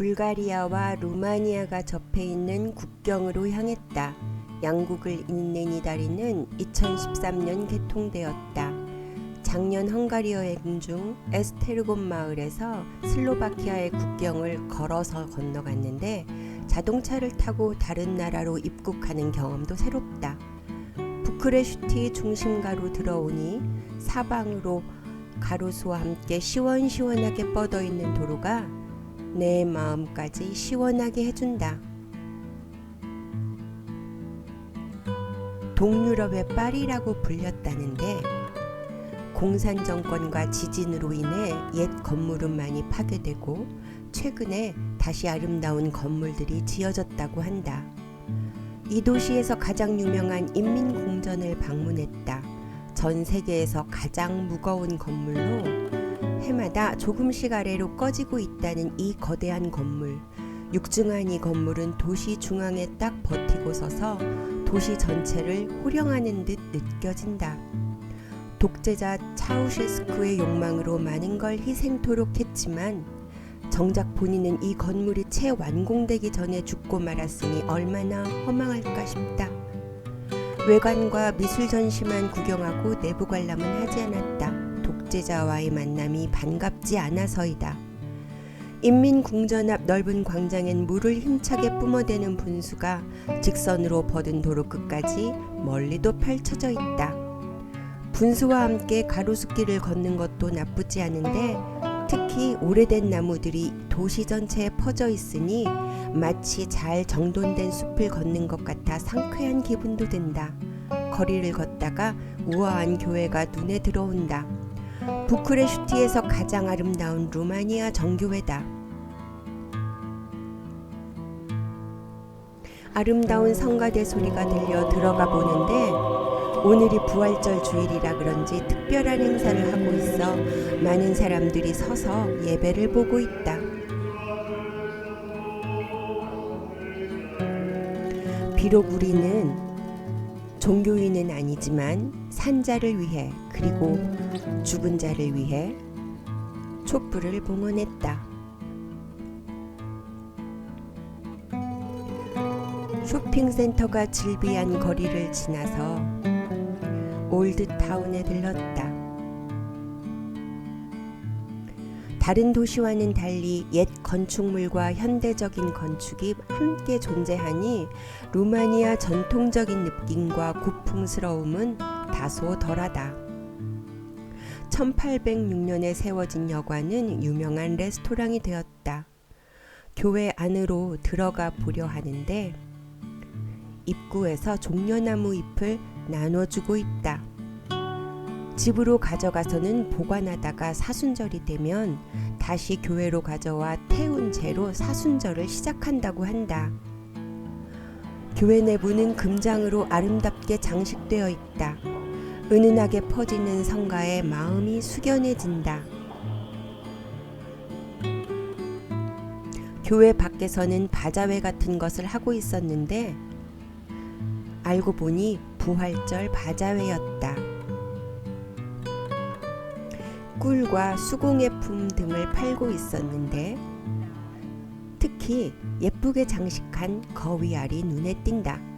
불가리아와 루마니아가 접해 있는 국경으로 향했다. 양국을 잇는 이 다리는 2013년 개통되었다. 작년 헝가리 여행 중 에스테르곤 마을에서 슬로바키아의 국경을 걸어서 건너갔는데 자동차를 타고 다른 나라로 입국하는 경험도 새롭다. 부크레슈티 중심가로 들어오니 사방으로 가로수와 함께 시원시원하게 뻗어 있는 도로가 내 마음까지 시원하게 해준다. 동유럽의 파리라고 불렸다는데 공산 정권과 지진으로 인해 옛 건물은 많이 파괴되고 최근에 다시 아름다운 건물들이 지어졌다고 한다. 이 도시에서 가장 유명한 인민궁전을 방문했다. 전 세계에서 가장 무거운 건물로 해마다 조금씩 아래로 꺼지고 있다는 이 거대한 건물. 육중한 이 건물은 도시 중앙에 딱 버티고 서서 도시 전체를 호령하는 듯 느껴진다. 독재자 차우셰스쿠의 욕망으로 많은 걸 희생토록 했지만 정작 본인은 이 건물이 채 완공되기 전에 죽고 말았으니 얼마나 허망할까 싶다. 외관과 미술 전시만 구경하고 내부 관람은 하지 않았다. 독재자와의 만남이 반갑지 않아서이다. 인민궁전 앞 넓은 광장엔 물을 힘차게 뿜어대는 분수가 직선으로 퍼든 도로 끝까지 멀리도 펼쳐져 있다. 분수와 함께 가로수길을 걷는 것도 나쁘지 않은데 특히 오래된 나무들이 도시 전체에 퍼져 있으니 마치 잘 정돈된 숲을 걷는 것 같아 상쾌한 기분도 든다. 거리를 걷다가 우아한 교회가 눈에 들어온다. 부크레슈티에서 가장 아름다운 루마니아 정교회다. 아름다운 성가대 소리가 들려 들어가 보는데 오늘이 부활절 주일이라 그런지 특별한 행사를 하고 있어 많은 사람들이 서서 예배를 보고 있다. 비록 우리는 종교인은 아니지만 산자를 위해 그리고 죽은 자를 위해 촛불을 봉헌했다. 쇼핑센터가 즐비한 거리를 지나서 올드타운에 들렀다. 다른 도시와는 달리 옛 건축물과 현대적인 건축이 함께 존재하니 루마니아 전통적인 느낌과 고풍스러움은 다소 덜하다. 1806년에 세워진 여관은 유명한 레스토랑이 되었다. 교회 안으로 들어가 보려 하는데 입구에서 종려나무 잎을 나눠주고 있다. 집으로 가져가서는 보관하다가 사순절이 되면 다시 교회로 가져와 태운 채로 사순절을 시작한다고 한다. 교회 내부는 금장으로 아름답게 장식되어 있다. 은은하게 퍼지는 성가에 마음이 숙연해진다. 교회 밖에서는 바자회 같은 것을 하고 있었는데 알고 보니 부활절 바자회였다. 꿀과 수공예품 등을 팔고 있었는데 특히 예쁘게 장식한 거위알이 눈에 띈다.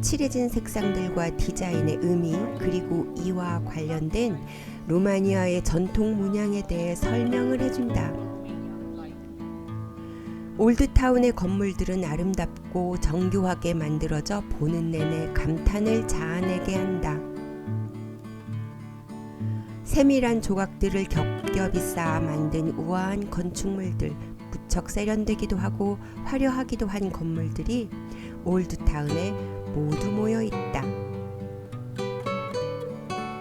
칠해진 색상들과 디자인의 의미 그리고 이와 관련된 루마니아의 전통 문양에 대해 설명을 해준다. 올드타운의 건물들은 아름답고 정교하게 만들어져 보는 내내 감탄을 자아내게 한다. 세밀한 조각들을 겹겹이 쌓아 만든 우아한 건축물들, 무척 세련되기도 하고 화려하기도 한 건물들이 올드타운에 모두 모여 있다.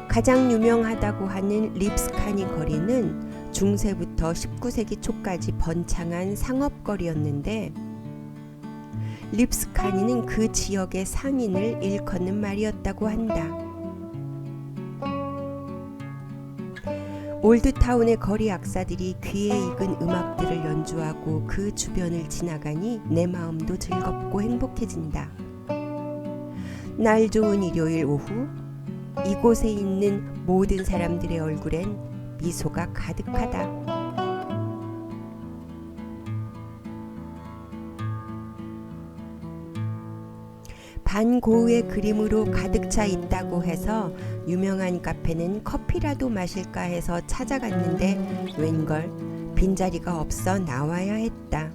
가장 유명하다고 하는 립스카니 거리는 중세부터 19세기 초까지 번창한 상업거리였는데 립스카니는 그 지역의 상인을 일컫는 말이었다고 한다. 올드타운의 거리 악사들이 귀에 익은 음악들을 연주하고 그 주변을 지나가니 내 마음도 즐겁고 행복해진다. 날 좋은 일요일 오후 이곳에 있는 모든 사람들의 얼굴엔 미소가 가득하다. 반 고흐의 그림으로 가득 차 있다고 해서 유명한 카페는 커피라도 마실까 해서 찾아갔는데 웬걸 빈자리가 없어 나와야 했다.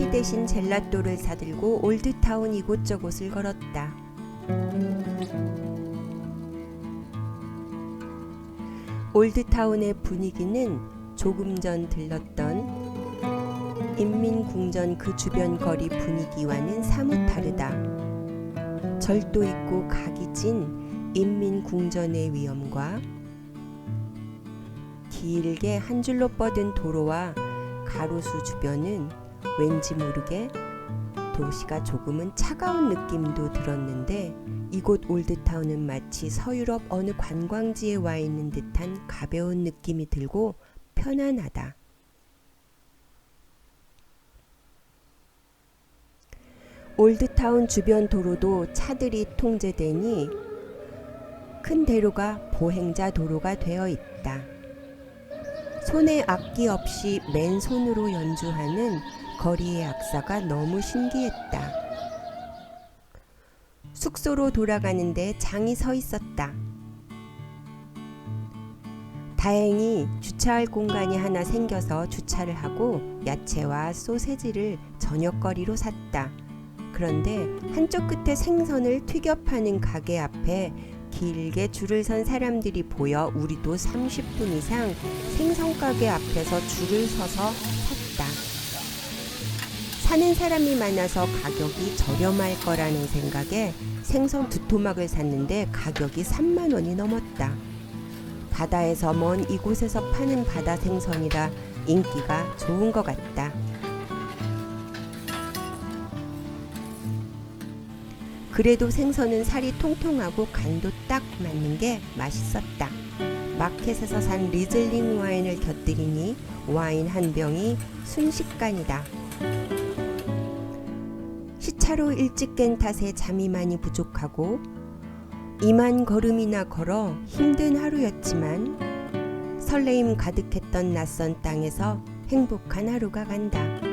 커피 대신 젤라또를 사들고 올드타운 이곳저곳을 걸었다. 올드타운의 분위기는 조금 전 들렀던 인민궁전 그 주변 거리 분위기와는 사뭇 다르다. 절도 있고 각이 진 인민궁전의 위엄과 길게 한 줄로 뻗은 도로와 가로수 주변은 왠지 모르게 도시가 조금은 차가운 느낌도 들었는데 이곳 올드타운은 마치 서유럽 어느 관광지에 와 있는 듯한 가벼운 느낌이 들고 편안하다. 올드타운 주변 도로도 차들이 통제되니 큰 대로가 보행자 도로가 되어 있다. 손에 악기 없이 맨손으로 연주하는 거리의 악사가 너무 신기했다. 숙소로 돌아가는데 장이 서 있었다. 다행히 주차할 공간이 하나 생겨서 주차를 하고 야채와 소세지를 저녁거리로 샀다. 그런데 한쪽 끝에 생선을 튀겨 파는 가게 앞에 길게 줄을 선 사람들이 보여 우리도 30분 이상 생선 가게 앞에서 줄을 서서 샀다. 사는 사람이 많아서 가격이 저렴할 거라는 생각에 생선 두 토막을 샀는데 가격이 3만 원이 넘었다. 바다에서 먼 이곳에서 파는 바다 생선이라 인기가 좋은 것 같다. 그래도 생선은 살이 통통하고 간도 딱 맞는 게 맛있었다. 마켓에서 산 리즐링 와인을 곁들이니 와인 한 병이 순식간이다. 시차로 일찍 깬 탓에 잠이 많이 부족하고 이만 걸음이나 걸어 힘든 하루였지만 설레임 가득했던 낯선 땅에서 행복한 하루가 간다.